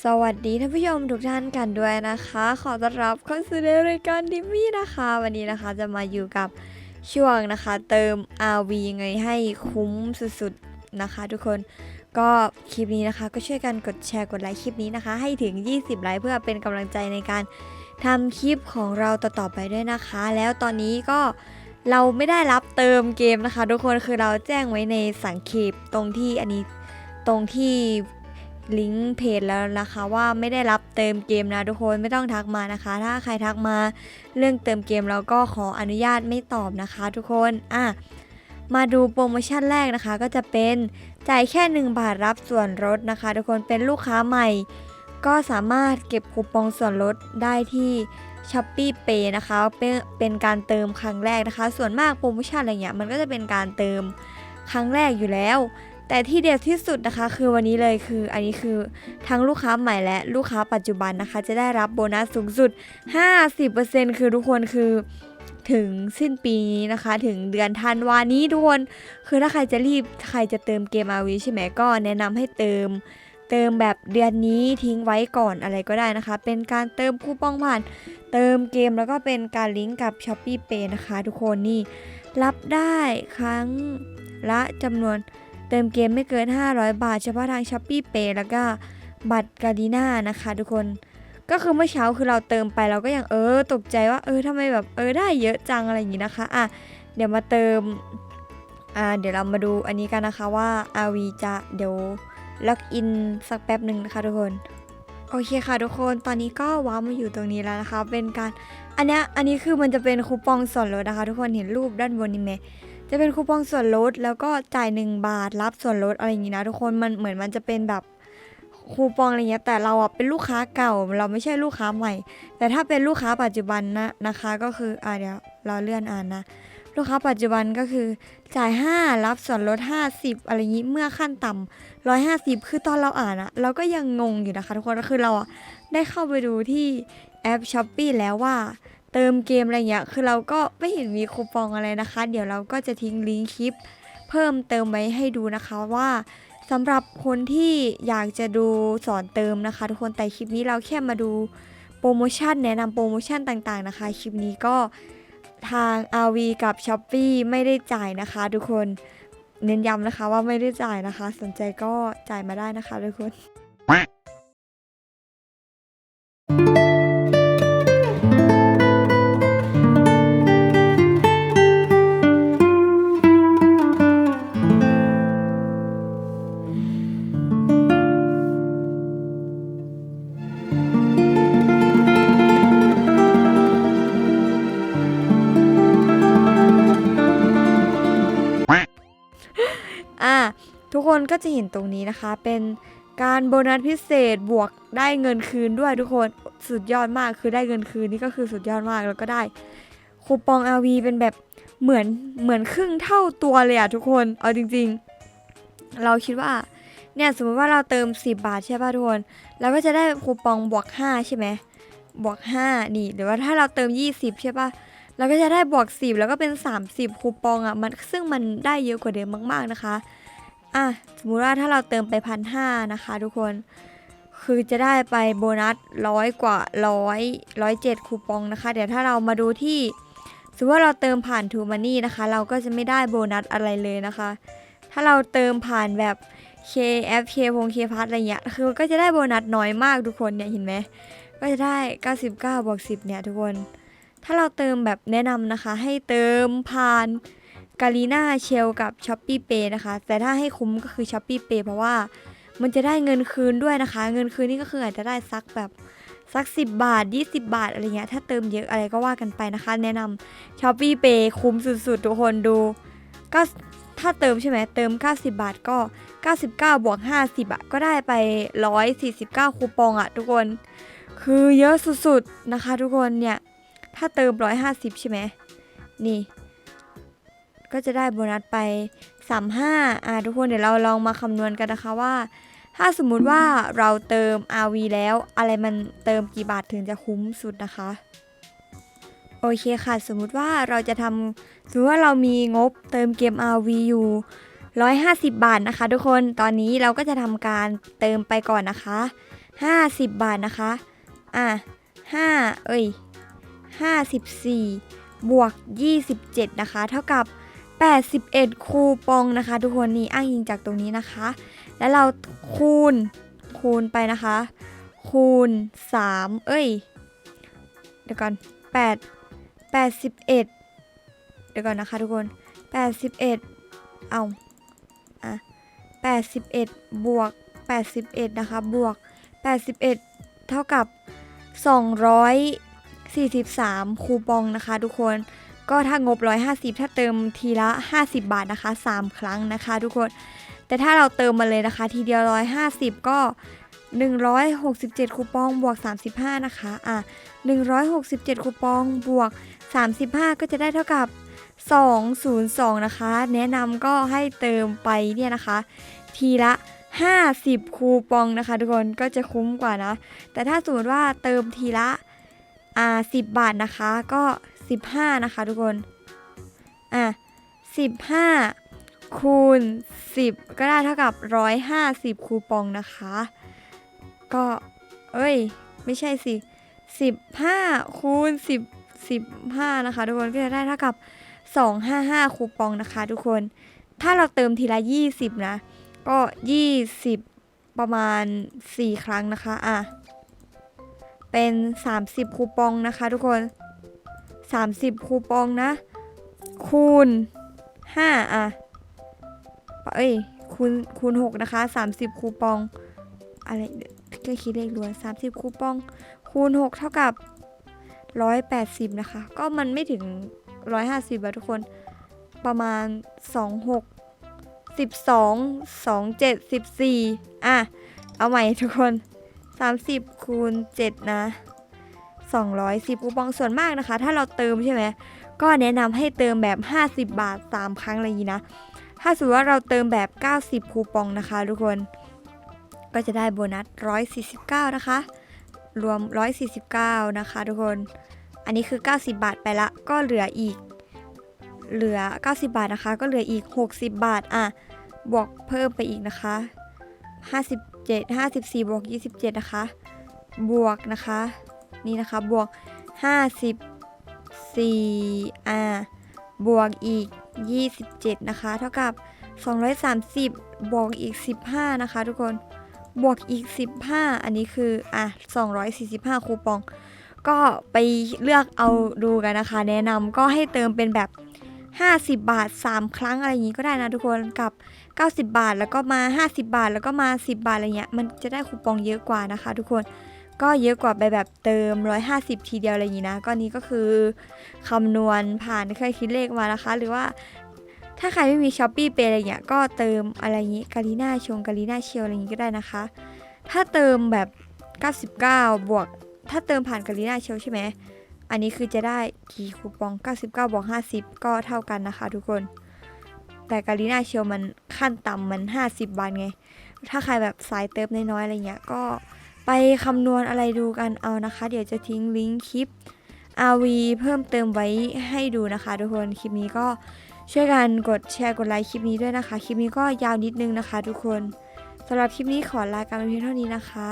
สวัสดีท่านผู้ชมทุกท่านกันด้วยนะคะ ขอต้อนรับเข้าสู่ในรายการดิมมี่นะคะ วันนี้นะคะจะมาอยู่กับช่วงนะคะ เติม RV ยังไงให้คุ้มสุดๆนะคะ ทุกคนก็คลิปนี้นะคะก็ช่วยกันกดแชร์กดไลค์คลิปนี้นะคะ ให้ถึง 20 ไลค์เพื่อเป็นกำลังใจในการทำคลิปของเราต่อๆไปด้วยนะคะ แล้วตอนนี้ก็เราไม่ได้รับเติมเกมนะคะ ทุกคนคือเราแจ้งไว้ในสังเขปตรงที่อันนี้ตรงที่ ลิงก์เพจแล้วนะคะว่าไม่ได้รับเติมเกมนะทุกคนไม่ต้องทักมานะคะ ถ้าใครทักมาเรื่องเติมเกมเราก็ขออนุญาตไม่ตอบนะคะ ทุกคนอะมาดูโปรโมชั่นแรกนะคะก็จะเป็นจ่ายแค่ 1 บาทรับส่วนลดนะคะ ทุกคนเป็นลูกค้าใหม่ ก็สามารถเก็บคูปองส่วนลดได้ที่ s h อ p e e Pay นะคะเป็นเป็นการเติมครั้งแรกนะคะ ส่วนมากโปรโมชั่นอะไรเงี้ยมันก็จะเป็นการเติมครั้งแรกอยู่แล้ว แต่ที่เด็ดที่สุดนะคะคือวันนี้เลยคือ อันนี้คือทั้งลูกค้าใหม่และลูกค้าปัจจุบันนะคะ จะได้รับโบนัสสูงสุด 50%คือทุกคนคือถึงสิ้นปีนี้นะคะ ถึงเดือนธันวานี้ทุกคนคือถ้าใครจะรีบใครจะเติมเกมอาวีใช่ไหมก็แนะนำให้เติม เติมแบบเดือนนี้ทิ้งไว้ก่อนอะไรก็ได้นะคะ เป็นการเติมคูปองผ่าน เติมเกมแล้วก็เป็นการลิงก์กับ s h อ p e e Pay นะคะ ทุกคนนี่รับได้ครั้งละจำนวน เติมเกมไม่เกิน 500 บาท เฉพาะทาง s h อ p e e Pay แล้วก็บัตรกาดีน่านะคะ ทุกคนก็คือเมื่อเช้าคือเราเติมไปเราก็ยังเออตกใจว่าเออทำไมแบบเออได้เยอะจังอะไรอย่างนี้นะคะอะเดี๋ยวมาเติมอ่าเดี๋ยวเรามาดูอันนี้กันนะคะว่า RV จะเดี๋ยวล็อกอินสักแป๊บหนึ่งนะคะทุกคนโอเคค่ะทุกคนตอนนี้ก็ว้าวมาอยู่ตรงนี้แล้วนะคะ เป็นการอันนี้อันนี้คือมันจะเป็นคูปองส่วนลดนะคะ ทุกคนเห็นรูปด้านบนนี้ไหม จะเป็นคูปองส่วนลดแล้วก็จ่าย 1 บาทรับส่วนลดอะไรอย่างนี้นะทุกคนมันเหมือนมันจะเป็นแบบคูปองอะไรเงี้ยแต่เราอะเป็นลูกค้าเก่าเราไม่ใช่ลูกค้าใหม่ แต่ถ้าเป็นลูกค้าปัจจุบันนะนะคะก็คืออ่าเดี๋ยวเราเลื่อนอ่านนะลูกค้าปัจจุบันก็คือจ่าย 5 รับส่วนลด 50 อะไรอย่างนี้เมื่อขั้นต่ำ150 คือตอนเราอ่านอะเราก็ยังงงอยู่นะคะทุกคนก็คือเราอะได้เข้าไปดูที่แอป s h อ p e e แล้วว่า เติมเกมอะไรเงี้ย คือเราก็ไม่เห็นมีคูปองอะไรนะคะ เดี๋ยวเราก็จะทิ้งลิงก์คลิป เพิ่มเติมไว้ให้ดูนะคะว่าสำหรับคนที่อยากจะดูสอนเติมนะคะ ทุกคนแต่คลิปนี้เราแค่มาดูโปรโมชั่นแนะนำโปรโมชั่นต่างๆนะคะ คลิปนี้ก็ทาง RV กับ s h อ p e e ไม่ได้จ่ายนะคะ ทุกคนเน้นย้ำนะคะว่าไม่ได้จ่ายนะคะ สนใจก็จ่ายมาได้นะคะทุกคน นก็จะเห็นตรงนี้นะคะ เป็นการโบนัสพิเศษบวกได้เงินคืนด้วยทุกคนสุดยอดมากคือได้เงินคืนนี่ก็คือสุดยอดมากแล้วก็ได้คูปอง RV เป็นแบบเหมือนเหมือนครึ่งเท่าตัวเลยอะทุกคนเอาจริง ๆ เราคิดว่าเนี่ยสมมติว่าเราเติม 10 บาทใช่ป่ะทุกคนเราก็จะได้คูปองบวก 5 ใช่ไหมบวก 5 นี่หรือว่าถ้าเราเติม 20 ใช่ป่ะเราก็จะได้บวก 10 แล้วก็เป็น 30 คูปองอะมันซึ่งมันได้เยอะกว่าเดิมมาก ๆนะคะ อะสมมุติว่าถ้าเราเติมไปพันห้านะคะทุกคนคือจะได้ไปโบนัสร้อยกว่าร้อยร้อยเจ็ดคูปองนะคะ เดี๋ยวถ้าเรามาดูที่สมมติว่าเราเติมผ่านทูมานี่นะคะ เราก็จะไม่ได้โบนัสอะไรเลยนะคะ ถ้าเราเติมผ่านแบบ KF K พง K พัทอะไรเงี้ยคือก็จะได้โบนัสน้อยมากทุกคนเนี่ยเห็นไหมก็จะได้ 99บวก10เนี่ยทุกคน ถ้าเราเติมแบบแนะนำนะคะ ให้เติมผ่าน กาลีนาเชลกับ s h อ p e e Pay นะคะ แต่ถ้าให้คุ้มก็คือ s h อ p e e Pay เพราะว่ามันจะได้เงินคืนด้วยนะคะ เงินคืนนี่ก็คืออาจจะได้สักแบบสัก 10 บาท 20 บาท อะไรเงี้ย ถ้าเติมเยอะอะไรก็ว่ากันไปนะคะ แนะนำ s h อ p e e Pay คุ้มสุดๆ ทุกคนดูก็ถ้าเติมใช่ไหมเติม 90 บาทก็ 99 บวก 50อะก็ได้ไป 149 คูปองอะทุกคน คือเยอะสุดๆ นะคะ ทุกคนเนี่ย ถ้าเติม 150 ใช่ไหมนี่ ก็จะได้โบนัสไป 35อ่าทุกคนเดี๋ยวเราลองมาคำนวณกันนะคะว่า ถ้าสมมุติว่าเราเติม RV แล้วอะไรมันเติมกี่บาทถึงจะคุ้มสุดนะคะ โอเคค่ะ สมมุติว่าเราจะทำสมมติว่าเรามีงบเติมเกม RV อยู่ 150 บาทนะคะ ทุกคนตอนนี้เราก็จะทำการเติมไปก่อนนะคะ 50 บาทนะคะ อะ5เอ้ย54 บวก 27 นะคะ เท่ากับ 81 คูปองนะคะ ทุกคนนี่อ้างอิงจากตรงนี้นะคะ แล้วเราคูณคูณไปนะคะ คูณ 3 เอ้ย เดี๋ยวก่อน8 81 เดี๋ยวก่อนนะคะทุกคน 81 เอาอะ81 บวก 81 นะคะ บวก 81 เท่ากับ 243 คูปองนะคะทุกคน ก็ถ้างบ 150 ถ้าเติมทีละ 50 บาทนะคะ 3 ครั้งนะคะ ทุกคน แต่ถ้าเราเติมมาเลยนะคะ ทีเดียว 150 ก็ 167 คูปองบวก 35 นะคะ อะ 167 คูปองบวก 35 ก็จะได้เท่ากับ 202 นะคะ แนะนำก็ให้เติมไปเนี่ยนะคะ ทีละ 50 คูปองนะคะ ทุกคนก็จะคุ้มกว่านะ แต่ถ้าสมมติว่าเติมทีละอ่า10 บาทนะคะ ก็ 15 นะคะทุกคน อะ 15 คูณ 10 ก็ได้เท่ากับ 150 คูปองนะคะ ก็ เอ้ย ไม่ใช่สิ 15 คูณ 10 15 นะคะ ทุกคน ก็จะได้เท่ากับ 255 คูปองนะคะ ทุกคน ถ้าเราเติมทีละ 20 นะ ก็ 20 ประมาณ 4 ครั้งนะคะ อะเป็น 30 คูปองนะคะ ทุกคน 30 คูปองนะ คูณ 5 อะ เอ้ย คูณ คูณ 6 นะคะ 30 คูปอง อะไรเดี๋ยวก็คิดเลขรวน30 คูปอง คูณ 6 เท่ากับ 180 นะคะ ก็มันไม่ถึง 150อะทุกคน ประมาณ 26 12 27 14 อะ เอาใหม่ทุกคน 30 คูณ 7 นะ 210คูปองส่วนมากนะคะ ถ้าเราเติมใช่ไหมก็แนะนำให้เติมแบบ 50 บาท 3 ครั้งอะไรอย่างนี้นะ ถ้าสมมติว่าเราเติมแบบ 90 คูปองนะคะทุกคน ก็จะได้โบนัส 149 นะคะ รวม 149 นะคะ ทุกคน อันนี้คือ 90 บาทไปละ ก็เหลืออีก เหลือ 90 บาทนะคะ ก็เหลืออีก 60 บาท อะ บวกเพิ่มไปอีกนะคะ 57 54 บวก 27 นะคะ บวกนะคะ นี่นะคะ บวก 54อ่าบวกอีก 27 นะคะ เท่ากับ 230 บวกอีก 15 นะคะ ทุกคน บวกอีก 15 อันนี้คืออะ245 คูปอง ก็ไปเลือกเอาดูกันนะคะ แนะนำก็ให้เติมเป็นแบบ50 บาท 3 ครั้งอะไรอย่างนี้ก็ได้นะทุกคนกับ 90 บาทแล้วก็มา 50 บาทแล้วก็มา 10 บาทอะไรเงี้ยมันจะได้คูปองเยอะกว่านะคะ ทุกคน ก็เยอะกว่าไปแบบเติม 150 ทีเดียวอะไรอย่างนี้นะ ก็นี้ก็คือคำนวณผ่านเครื่องคิดเลขมานะคะ หรือว่าถ้าใครไม่มีช้อปปี้เปอะไรเงี้ยก็เติมอะไรอย่างนี้กาลีน่าชงกาลีน่าเชียวอะไรอย่างนี้ก็ได้นะคะ ถ้าเติมแบบ 99 บวก ถ้าเติมผ่านกาลีน่าเชียวใช่ไหมอันนี้คือจะได้กี่คูปอง 99 บวก 50 ก็เท่ากันนะคะ ทุกคน แต่กาลีน่าเชียวมันขั้นต่ำมัน 50 บาทไง ถ้าใครแบบสายเติมน้อยๆอะไรเงี้ยก็ ไปคำนวณอะไรดูกันเอานะคะ เดี๋ยวจะทิ้งลิงก์คลิป RV เพิ่มเติมไว้ให้ดูนะคะทุกคนคลิปนี้ก็ช่วยกันกดแชร์กดไลค์คลิปนี้ด้วยนะคะ คลิปนี้ก็ยาวนิดนึงนะคะ ทุกคนสำหรับคลิปนี้ขอลากันไปเพียงเท่านี้นะคะ